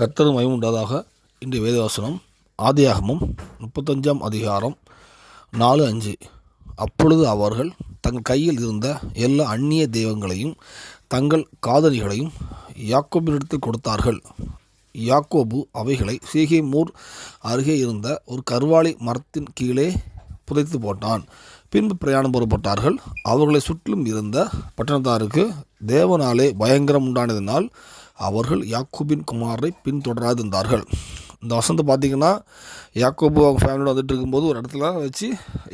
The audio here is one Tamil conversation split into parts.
கர்த்தரும் மயமுண்டாதாக இன்றைய வேதவசனம் ஆதியாகமும் முப்பத்தஞ்சாம் அதிகாரம் நாலு அஞ்சு. அப்பொழுது அவர்கள் தங்கள் கையில் இருந்த எல்லா அந்நிய தெய்வங்களையும் தங்கள் காதலிகளையும் யாக்கோபினிடத்தில் கொடுத்தார்கள். யாக்கோபு அவைகளை சீகேமூர் அருகே இருந்த ஒரு கர்வாலி மரத்தின் கீழே புதைத்து போட்டான். பின்பு பிரயாணம் புறப்பட்டார்கள். அவர்களை சுற்றிலும் இருந்த பட்டணத்தாருக்கு தேவனாலே பயங்கரம் உண்டானதினால் அவர்கள் யாக்கூபின் குமாரை பின்தொடராதிருந்தார்கள். இந்த வசந்த பார்த்தீங்கன்னா யாக்கோபு அவங்க ஃபேமிலியோட வந்துட்டு இருக்கும்போது ஒரு இடத்துல வச்சு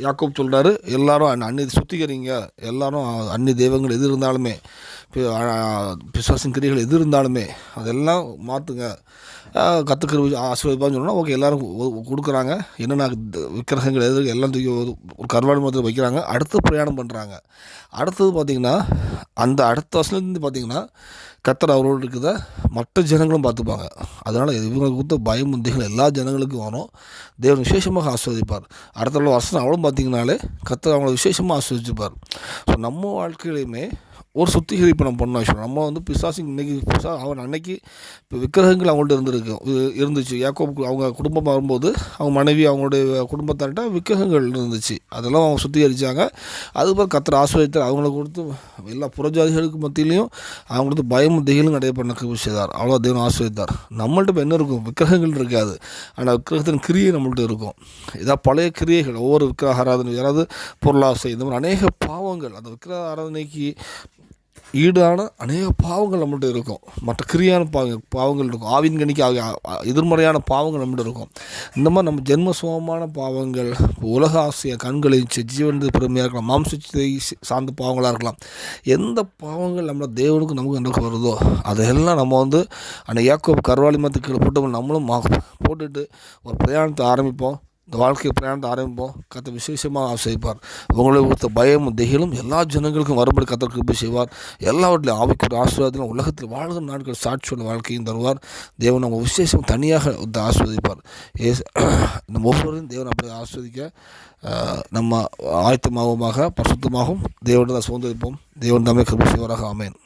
யாக்கோப் சொல்கிறாரு எல்லாரும் அன்னி சுத்திகரிங்க எல்லாரும் அன்னி தெய்வங்கள் எது இருந்தாலுமே பிசாசின் கிரிகள் எது இருந்தாலுமே அதெல்லாம் மாற்றுங்க கற்றுக்கிற ஆசீர்வாதம்னு சொன்னால் ஓகே எல்லாரும் கொடுக்குறாங்க. என்னென்ன விக்கிரகங்கள் எது எல்லாம் தூக்கி ஒரு ஒரு கருவாடு மரத்தில் வைக்கிறாங்க. அடுத்து பிரயாணம் பண்ணுறாங்க அடுத்தது பார்த்திங்கன்னா அந்த அடுத்த வருஷத்துலேருந்து பார்த்திங்கன்னா கத்தர் அவரோடு இருக்கிறத மற்ற ஜனங்களும் பார்த்துப்பாங்க. அதனால் இவங்க கொடுத்த பயமுந்திகள் எல்லா ஜனங்களுக்கும் வரும். தேவன் விசேஷமாக ஆஸ்வதிப்பார் அடுத்த வருஷம் அவளும் பார்த்தீங்கனாலே கத்தர் அவங்கள விசேஷமாக ஆஸ்வதிச்சுப்பார் ஸோ நம்ம வாழ்க்கையிலையுமே ஒரு சுத்திகரிப்பு நம்ம பண்ண விஷயம் நம்ம வந்து பிசாசு இன்னைக்கு பிசா அவன் அன்னைக்கு இப்போ விக்கிரகங்கள் அவங்கள்ட்ட இருந்திருக்கு. இருந்துச்சு. யாக்கோபு அவங்க குடும்பம் வரும்போது அவங்க மனைவி அவங்களுடைய குடும்பத்தார்கிட்ட விக்கிரகங்கள் இருந்துச்சு. அதெல்லாம் அவங்க சுத்திகரித்தாங்க அதுபோல் கத்திர ஆஸ்வதித்தார் அவங்கள கொடுத்து எல்லா புறஜாதிகளுக்கு மத்தியிலையும் அவங்களுக்கு பயமும் திகிலும் நிறைய பண்ண செய்தார் அவ்வளோ தேவன் ஆசிரியத்தார் நம்மள்ட்ட இப்போ என்ன இருக்கும்? விக்கிரகங்கள் இருக்காது. ஆனால் விக்கிரகத்தின் கிரியை நம்மள்ட்ட இருக்கும். இதாக பழைய கிரியைகள். ஒவ்வொரு விக்கிரக ஆராதனை யாராவது பொருளாசை இந்த மாதிரி அநேக பாவங்கள். அந்த விக்கிரக ஆராதனைக்கு ஈடான அநேக பாவங்கள் நம்மகிட்ட இருக்கும். மற்ற கிரியான பாவ பாவங்கள் இருக்கும். ஆவின் கணிக்கு ஆகிய எதிர்மறையான பாவங்கள் நம்மகிட்ட இருக்கும். இந்த மாதிரி நம்ம ஜென்ம சுகமான பாவங்கள் உலக ஆசைய கண்களை ஜீவனது பெருமையாக இருக்கலாம். மாம்சத்தை சார்ந்த பாவங்களாக இருக்கலாம். எந்த பாவங்கள் நம்ம தேவனுக்கு நமக்கு என்ன வருதோ அதையெல்லாம் நம்ம வந்து அந்த ஏக்கோ கருவாளி மரத்துக்கு கீழே போட்டு நம்மளும் மா- போட்டுட்டு ஒரு பிரயாணத்தை ஆரம்பிப்போம். இந்த வாழ்க்கை பிரயாணத்தை ஆரம்பிப்போம். கத்த விசேஷமாக ஆசைப்பார் உங்களை கொடுத்த பயமும் திகிலும் எல்லா ஜனங்களுக்கும் வரும்படி கத்தர் கிருபை செய்வார். எல்லாவற்றிலும் ஆவிக்குரிய ஆசீர்வாதத்திலும் உலகத்தில் வாழ்கிற நாட்கள் சாட்சியுள்ள வாழ்க்கையும் தருவார். தேவன் நம்ம விசேஷம் தனியாக ஆஸ்வதிப்பார் ஏசு நம்ம ஒவ்வொருவரும் தேவன் அப்படி ஆஸ்வதிக்க நம்ம ஆயத்தமாகவுமாக பரிசுத்தமாகவும் தான் சுதந்திரிப்போம். தேவன் தாமே கிருப்பி செய்வாராக. ஆமேன்.